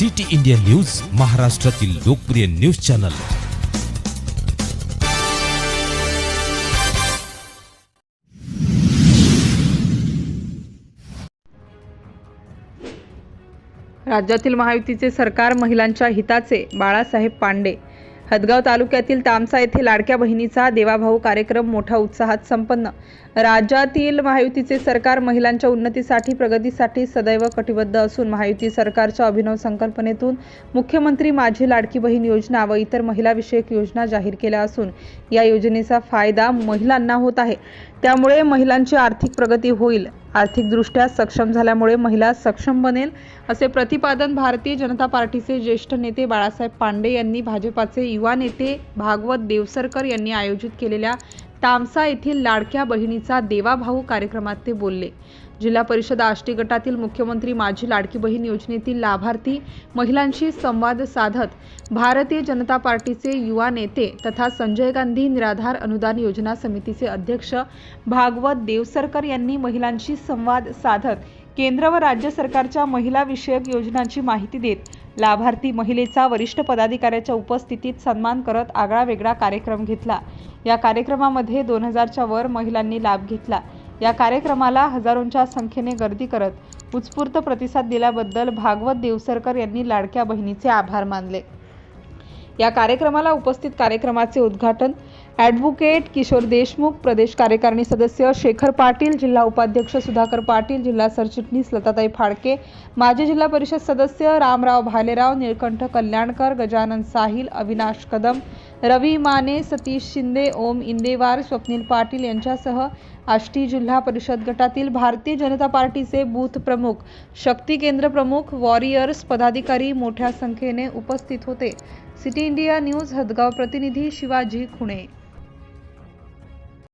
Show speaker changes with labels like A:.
A: City India news महाराष्ट्रातील लोकप्रिय news channel.
B: राज्यातील महायुतीचे सरकार महिलांच्या हिताचे बाळासाहेब पांडे हदगाव तालुक्यातील तामसा येथे लाडक्या बहिणीचा देवाभाऊ कार्यक्रम मोठ्या उत्साहात संपन्न. राज्यातील महायुतीचे सरकार महिलांच्या उन्नतीसाठी प्रगतीसाठी सदैव कटिबद्ध असून महायुती सरकारच्या अभिनव संकल्पनेतून मुख्यमंत्री माझी लाडकी बहीण योजना व इतर महिलाविषयक योजना जाहीर केल्या असून या योजनेचा फायदा महिलांना होत आहे. त्यामुळे महिलांची आर्थिक प्रगती होईल. आर्थिकदृष्ट्या सक्षम झाल्यामुळे महिला सक्षम बनेल असे प्रतिपादन भारतीय जनता पार्टीचे ज्येष्ठ नेते बाळासाहेब पांडे यांनी भाजपाचे युवा नेते भागवत देवसरकर यांनी आयोजित केलेल्या तामसा येथील लाडक्या बहिणीचा देवाभाऊ कार्यक्रमात ते बोलले. जिल्हा परिषद आष्टी गटातील मुख्यमंत्री माझी लाडकी बहीण योजनेतील लाभार्थी महिलांशी संवाद साधत भारतीय जनता पार्टीचे युवा नेते तथा संजय गांधी निराधार अनुदान योजना समितीचे अध्यक्ष भागवत देवसरकर यांनी महिलांशी संवाद साधत केंद्र व राज्य सरकारच्या महिला विषयक योजनांची माहिती देत लाभार्थी महिलेचा वरिष्ठ पदाधिकाऱ्याच्या उपस्थितीत सन्मान करत आगळा वेगळा कार्यक्रम घेतला. या कार्यक्रमामध्ये दोन हजारच्या वर महिलांनी लाभ घेतला. या कार्यक्रमाला हजारोंच्या संख्येने गर्दी करत उत्स्फूर्त प्रतिसाद दिल्याबद्दल भागवत देवसरकर यांनी लाडक्या बहिणीचे आभार मानले. या कार्यक्रमाला उपस्थित कार्यक्रमाचे उद्घाटन ॲडव्होकेट किशोर देशमुख प्रदेश कार्यकारिणी सदस्य शेखर पाटील जिल्हा उपाध्यक्ष सुधाकर पाटील जिल्हा सरचिटणीस लताताई फाडके माजी जिल्हा परिषद सदस्य रामराव भालेराव निळकंठ कल्याणकर गजानन साहिल अविनाश कदम रवी माने सतीश शिंदे ओम इंदेवार स्वप्नील पाटील यांच्यासह आष्टी जिल्हा परिषद गटातील भारतीय जनता पार्टीचे बूथ प्रमुख शक्ती केंद्र प्रमुख वॉरियर्स पदाधिकारी मोठ्या संख्येने उपस्थित होते. सिटी इंडिया न्यूज हदगाव प्रतिनिधी शिवाजी खुणे.